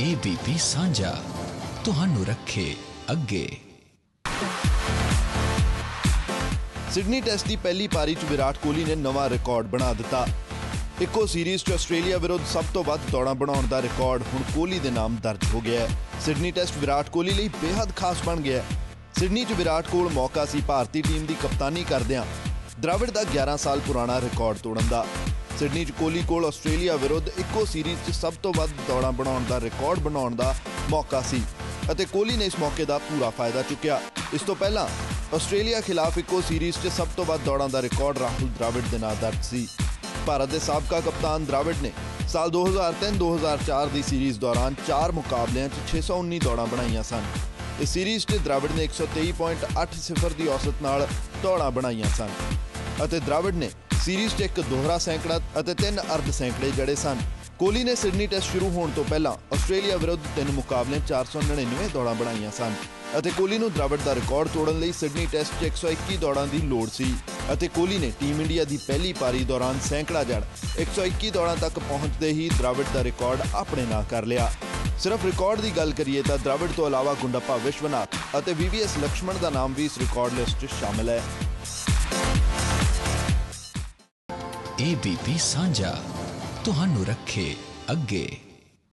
ABP ਸਾਂਝਾ, ਤੁਹਾਨੂੰ ਰੱਖੇ ਅੱਗੇ। ਸਿਡਨੀ ਟੈਸਟ ਦੀ ਪਹਿਲੀ ਪਾਰੀ 'ਚ ਵਿਰਾਟ ਕੋਹਲੀ ਨੇ ਨਵਾਂ ਰਿਕਾਰਡ ਬਣਾ ਦਿੱਤਾ। ਇੱਕੋ ਸੀਰੀਜ਼ 'ਚ ਆਸਟ੍ਰੇਲੀਆ ਵਿਰੁੱਧ ਸਭ ਤੋਂ ਵੱਧ ਦੌੜਾਂ ਬਣਾਉਣ ਦਾ ਰਿਕਾਰਡ ਹੁਣ ਕੋਹਲੀ ਦੇ ਨਾਮ ਦਰਜ ਹੋ ਗਿਆ ਹੈ। ਸਿਡਨੀ ਟੈਸਟ ਵਿਰਾਟ ਕੋਹਲੀ ਲਈ ਬੇहद ਖਾਸ ਬਣ ਗਿਆ ਹੈ। ਸਿਡਨੀ 'ਚ ਵਿਰਾਟ ਕੋਲ ਮੌਕਾ ਸੀ ਭਾਰਤੀ ਟੀਮ ਦੀ ਕਪਤਾਨੀ ਕਰਦਿਆਂ। ਦ੍ਰਾਵਿੜ ਦਾ 11 ਸਾਲ ਪੁਰਾਣਾ ਰਿਕਾਰਡ ਤੋੜਨ ਦਾ। ਸਿਡਨੀ 'ਚ ਕੋਹਲੀ ਕੋਲ ਆਸਟ੍ਰੇਲੀਆ ਵਿਰੁੱਧ ਇੱਕੋ ਸੀਰੀਜ਼ 'ਚ ਸਭ ਤੋਂ ਵੱਧ ਦੌੜਾਂ ਬਣਾਉਣ ਦਾ ਰਿਕਾਰਡ ਬਣਾਉਣ ਦਾ ਮੌਕਾ ਸੀ ਅਤੇ ਕੋਹਲੀ ਨੇ ਇਸ ਮੌਕੇ ਦਾ ਪੂਰਾ ਫਾਇਦਾ ਚੁੱਕਿਆ। ਇਸ ਤੋਂ ਪਹਿਲਾਂ ਆਸਟ੍ਰੇਲੀਆ ਖਿਲਾਫ ਇੱਕੋ ਸੀਰੀਜ਼ 'ਚ ਸਭ ਤੋਂ ਵੱਧ ਦੌੜਾਂ ਦਾ ਰਿਕਾਰਡ ਰਾਹੁਲ ਦ੍ਰਾਵਿੜ ਦੇ ਨਾਂ ਦਰਜ ਸੀ। ਭਾਰਤ ਦੇ ਸਾਬਕਾ ਕਪਤਾਨ ਦ੍ਰਾਵਿੜ ਨੇ ਸਾਲ 2003-2004 ਦੀ ਸੀਰੀਜ਼ ਦੌਰਾਨ 4 ਮੁਕਾਬਲਿਆਂ 'ਚ 619 ਦੌੜਾਂ ਬਣਾਈਆਂ ਸਨ। ਇਸ ਸੀਰੀਜ਼ 'ਚ ਦ੍ਰਾਵਿੜ ਨੇ 123.80 ਦੀ ਔਸਤ ਨਾਲ ਦੌੜਾਂ ਬਣਾਈਆਂ ਸਨ ਅਤੇ ਦ੍ਰਾਵਿੜ ਨੇ ਸੀਰੀਜ਼ 'ਚ ਇੱਕ ਦੋਹਰਾ ਸੈਂਕੜਾ ਅਤੇ ਤਿੰਨ ਅਰਧ ਸੈਂਕੜੇ ਜੜੇ ਸਨ। ਕੋਹਲੀ ਨੇ ਸਿਡਨੀ ਟੈਸਟ ਸ਼ੁਰੂ ਹੋਣ ਤੋਂ ਪਹਿਲਾਂ ਆਸਟ੍ਰੇਲੀਆ ਵਿਰੁੱਧ ਤਿੰਨ ਮੁਕਾਬਲਿਆਂ 499 ਦੌੜਾਂ ਬਣਾਈਆਂ ਸਨ ਅਤੇ ਕੋਹਲੀ ਨੂੰ ਦ੍ਰਾਵਿੜ ਦਾ ਰਿਕਾਰਡ ਤੋੜਨ ਲਈ ਸਿਡਨੀ ਟੈਸਟ 'ਚ 121 ਦੌੜਾਂ ਦੀ ਲੋੜ ਸੀ ਅਤੇ ਕੋਹਲੀ ਨੇ ਟੀਮ ਇੰਡੀਆ ਦੀ ਪਹਿਲੀ ਪਾਰੀ ਦੌਰਾਨ ਸੈਂਕੜਾ ਜੜ 121 ਦੌੜਾਂ ਤੱਕ ਪਹੁੰਚਦੇ ਹੀ ਦ੍ਰਾਵਿੜ ਦਾ ਰਿਕਾਰਡ ਆਪਣੇ ਨਾਂ ਕਰ ਲਿਆ। ਸਿਰਫ ਰਿਕਾਰਡ ਦੀ ਗੱਲ ਕਰੀਏ ਤਾਂ ਦ੍ਰਾਵਿੜ ਤੋਂ ਇਲਾਵਾ ਗੁੰਡੱਪਾ ਵਿਸ਼ਵਨਾਥ ਅਤੇ ਵੀਵੀਐਸ ਲਕਸ਼ਮਣ ਦਾ ਨਾਮ ਵੀ ਇਸ ਰਿਕਾਰਡ ਲਿਸਟ 'ਚ ਸ਼ਾਮਲ ਹੈ। ABP ਸਾਂਝਾ। ਤੁਹਾਨੂੰ ਰੱਖੇ ਅੱਗੇ।